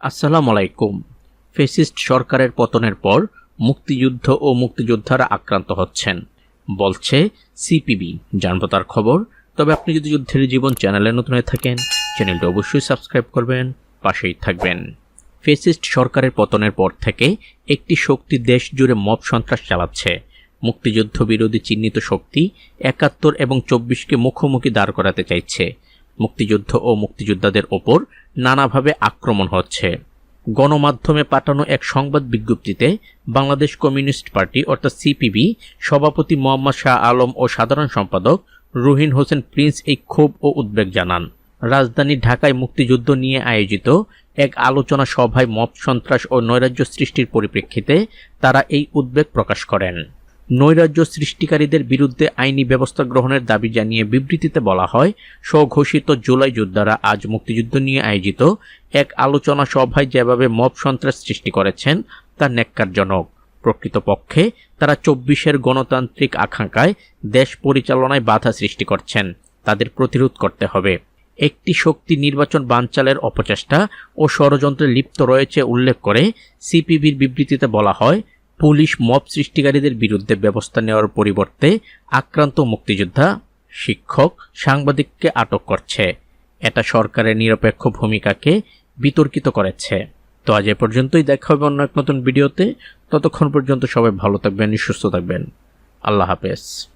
আসসালামু আলাইকুম ফেসিস্ট সরকারের পতনের পর মুক্তিযুদ্ধ ও মুক্তিযোদ্ধারা আক্রান্ত হচ্ছেন, বলছে সিপিবি। জানব তার খবর। তবে আপনি যদি যুদ্ধের জীবন চ্যানেলে নতুন হয়ে থাকেন, চ্যানেলটি অবশ্যই সাবস্ক্রাইব করবেন, পাশেই থাকবেন। ফেসিস্ট সরকারের পতনের পর থেকে একটি শক্তি দেশ জুড়ে মব সন্ত্রাস চালাচ্ছে। মুক্তিযুদ্ধ বিরোধী চিহ্নিত শক্তি একাত্তর এবং চব্বিশকে মুখোমুখি দাঁড় করাতে চাইছে। মুক্তিযুদ্ধ ও মুক্তিযোদ্ধাদের ওপর নানাভাবে আক্রমণ হচ্ছে। গণমাধ্যমে পাঠানো এক সংবাদ বিজ্ঞপ্তিতে বাংলাদেশ কমিউনিস্ট পার্টি, অর্থাৎ সিপিবি, সভাপতি মোহাম্মদ শাহ আলম ও সাধারণ সম্পাদক রুহিন হোসেন প্রিন্স এই ক্ষোভ ও উদ্বেগ জানান। রাজধানী ঢাকায় মুক্তিযুদ্ধ নিয়ে আয়োজিত এক আলোচনা সভায় মব সন্ত্রাস ও নৈরাজ্য সৃষ্টির পরিপ্রেক্ষিতে তারা এই উদ্বেগ প্রকাশ করেন। নৈরাজ্য সৃষ্টিকারীদের বিরুদ্ধে আইনি ব্যবস্থা গ্রহণের দাবি জানিয়ে বিবৃতিতে বলা হয়, স্বঘোষিত জুলাই যোদ্ধারা আজ মুক্তিযুদ্ধ নিয়ে আয়োজিত এক আলোচনা সভায় যেভাবে মব সন্ত্রাস সৃষ্টি করেছেন, তা ন্যাক্কারজনক। প্রকৃতপক্ষে, তারা চব্বিশের গণতান্ত্রিক আকাঙ্ক্ষায় দেশ পরিচালনায় বাধা সৃষ্টি করছেন, তাদের প্রতিরোধ করতে হবে। একটি শক্তি নির্বাচন বানচালের অপচেষ্টা ও ষড়যন্ত্রে লিপ্ত রয়েছে উল্লেখ করে সিপিবির বিবৃতিতে বলা হয় পুলিশ মব সৃষ্টিকারীদের বিরুদ্ধে ব্যবস্থা নেওয়ার পরিবর্তে আক্রান্ত মুক্তিযোদ্ধা, শিক্ষক, সাংবাদিককে আটক করছে। এটা সরকারের নিরপেক্ষ ভূমিকাকে বিতর্কিত করেছে। তো আজ এ পর্যন্তই, দেখা হবে অন্য এক নতুন ভিডিওতে। ততক্ষণ পর্যন্ত সবাই ভালো থাকবেন, সুস্থ থাকবেন। আল্লাহ হাফেজ।